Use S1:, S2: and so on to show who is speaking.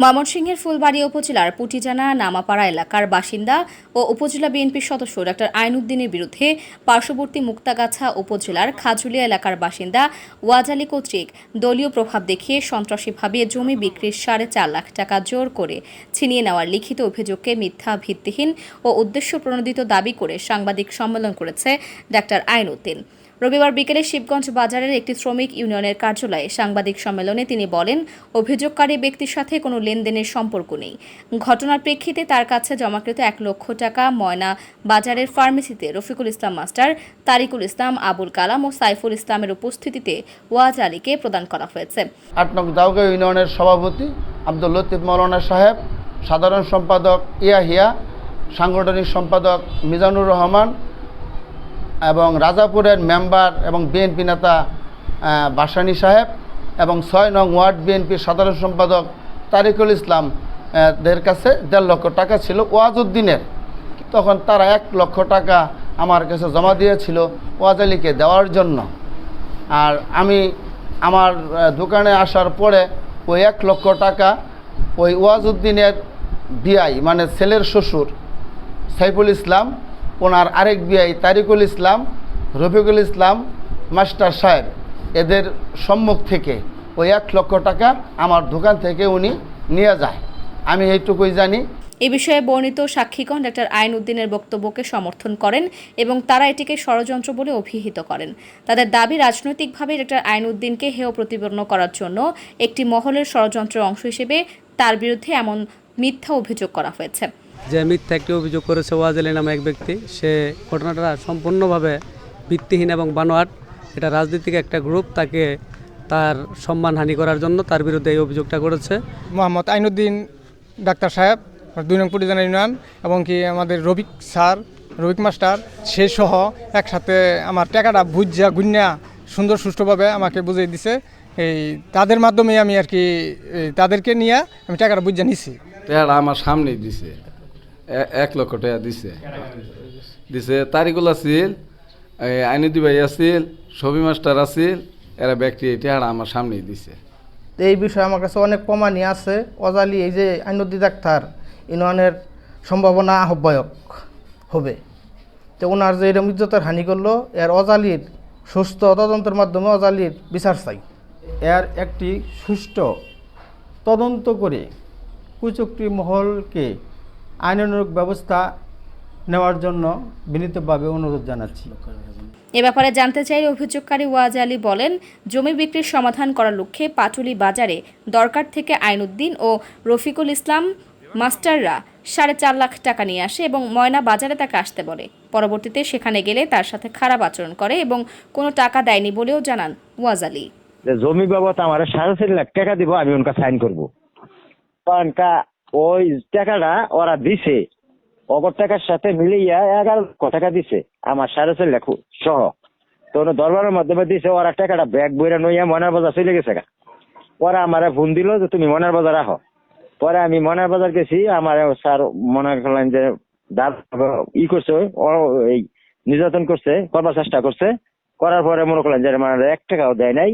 S1: ময়মনসিংহের ফুলবাড়ী উপজেলার পুটিজানা নামাপাড়া এলাকার বাসিন্দা ও উপজেলা বিএনপির সদস্য ডাক্তার আইনউদ্দিনের বিরুদ্ধে পার্শ্ববর্তী মুক্তাগাছা উপজেলার খাজুলিয়া এলাকার বাসিন্দা ওয়াজালি কর্তৃক দলীয় প্রভাব দেখিয়ে সন্ত্রাসীভাবে জমি বিক্রির সাড়ে চার লাখ টাকা জোর করে ছিনিয়ে নেওয়ার লিখিত অভিযোগকে মিথ্যা ভিত্তিহীন ও উদ্দেশ্য প্রণোদিত দাবি করে সাংবাদিক সম্মেলন করেছে ডাক্তার আইনউদ্দিন রবিবার বিকেলে শিবগঞ্জ বাজারের একটি শ্রমিক ইউনিয়নের কার্যালয়ে সাংবাদিক সম্মেলনে তিনি বলেন, অভিযোগকারী ব্যক্তির সাথে কোনো লেনদেনের সম্পর্ক নেই। ঘটনার প্রেক্ষিতে তার কাছে জমাকৃত এক লক্ষ টাকা, ময়না বাজারের ফার্মেসিতে রফিকুল ইসলাম মাস্টার, তারিকুল ইসলাম, আবুল কালাম ও সাইফুল ইসলামের উপস্থিতিতে ওয়াজ আলীকে প্রদান করা হয়েছে।
S2: ইউনিয়নের সভাপতি আব্দুল লতিফ মৌলানা সাহেব, সাধারণ সম্পাদক ইয়াহিয়া, সাংগঠনিক সম্পাদক মিজানুর রহমান এবং রাজাপুরের মেম্বার এবং বিএনপি নেতা বাসানি সাহেব এবং ছয় নং ওয়ার্ড বিএনপির সাধারণ সম্পাদক তারিকুল ইসলাম, দের কাছে দেড় লক্ষ টাকা ছিল ওয়াজউদ্দিনের। তখন তারা এক লক্ষ টাকা আমার কাছে জমা দিয়েছিল ওয়াজ আলীকে দেওয়ার জন্য। আর আমি আমার দোকানে আসার পরে ওই এক লক্ষ টাকা ওই ওয়াজউদ্দিনের বিআই মানে ছেলের শ্বশুর সাইফুল ইসলাম ওনার আরেক বিআই তারিকুল ইসলাম, রফিকুল ইসলাম, মাস্টার সাহেব, এদের সম্মুখ থেকে ওই এক লক্ষ টাকা আমার দোকান থেকে উনি নিয়ে যায়। আমি এইটুকুই জানি।
S1: এ বিষয়ে বর্ণিত সাক্ষীগণ ডাক্তার আইন উদ্দিনের বক্তব্যকে সমর্থন করেন এবং তারা এটিকে ষড়যন্ত্র বলে অভিহিত করেন। তাদের দাবি রাজনৈতিকভাবে ডাক্তার আইন উদ্দিনকে হেয় প্রতিপন্ন করার জন্য একটি মহলের ষড়যন্ত্রের অংশ হিসেবে তার বিরুদ্ধে এমন মিথ্যা অভিযোগ করা হয়েছে।
S3: যে মিথ্যা একটি অভিযোগ করেছে ওয়াজ আলী নামে এক ব্যক্তি সে ঘটনাটা সম্পূর্ণভাবে ভিত্তিহীন এবং বানোয়াট। এটা রাজনীতিক একটা গ্রুপ তাকে তার সম্মানহানি করার জন্য তার বিরুদ্ধে এই অভিযোগটা করেছে।
S4: মোহাম্মদ আইনুদ্দিন ডাক্তার সাহেব দুই নং পরিজনা ইউনিয়ন এবং কি আমাদের রবিক স্যার রবিক মাস্টার সে সহ একসাথে আমার টাকাটা বুঝা গুন্যা সুন্দর সুষ্ঠুভাবে আমাকে বুঝিয়ে দিছে। এই তাদের মাধ্যমে আমি আর কি তাদেরকে নিয়ে আমি টাকাটা বুঝা নিছি।
S5: টাকাটা আমার সামনেই দিছে। এক লক্ষ টাকা দিছে। দিছে, তারিকুল আছিল আইনুদ্দি ভাই আছিল, ছবি মাস্টার আছিল, এরা ব্যক্তি এই টাকাটা আমার সামনেই দিছে।
S6: এই বিষয়ে আমার কাছে অনেক প্রমাণই আছে। অজালি এই যে আইনদ্দি ডাক্তার ইউনিয়নের সম্ভাবনা আহ্বায়ক হবে। তো ওনার যে এরম ইজ্জতের হানি করল, এর অজালির সুস্থ তদন্তের মাধ্যমে অজালির বিচার চাই।
S7: এর একটি সুষ্ঠু তদন্ত করে কুচক্রি মহলকে আইনানুগ ব্যবস্থা নেওয়ার জন্য বিনীতভাবে অনুরোধ জানাচ্ছি।
S1: এ ব্যাপারে জানতে চাইলে অভিযোগকারী ওয়াজ আলী বলেন জমি বিক্রির সমাধান করার লক্ষ্যে পাটুলি বাজারে দরকার থেকে আইনউদ্দিন ও রফিকুল ইসলাম মাস্টাররা সাড়ে চার লাখ টাকা নিয়ে আসে এবং ময়না বাজারে তাকে আসতে বলে। পরবর্তীতে সেখানে গেলে তার সাথে খারাপ আচরণ করে এবং কোনো টাকা দেয়নি বলেও জানান ওয়াজ আলী।
S8: জমি বাবদ আমার সাড়ে চার লাখ টাকা দিব আমি ওনকা সাইন করব। ওই টাকাটা ওরা দিছে। অগর টাকার সাথে মিলিয়ে এগারো লক্ষ টাকা দিছে। আমার সাড়ে চার লাখ সহ। তো দরবারের মাধ্যমে দিছে, ওরা টাকাটা ব্যাগ বইরা নইয়া মনার বাজার চলে গেছে পরে আমারে ফোন দিল যে, তুমি মনার বাজার আহ। পরে আমি মনার বাজার গেছি, আমার স্যার মনে করলেন যে, দাদ ই করছে এই নির্যাতন করছে, করবার চেষ্টা করছে। করার পরে মনে করলেন যে, আমার এক টাকাও দেয় নাই।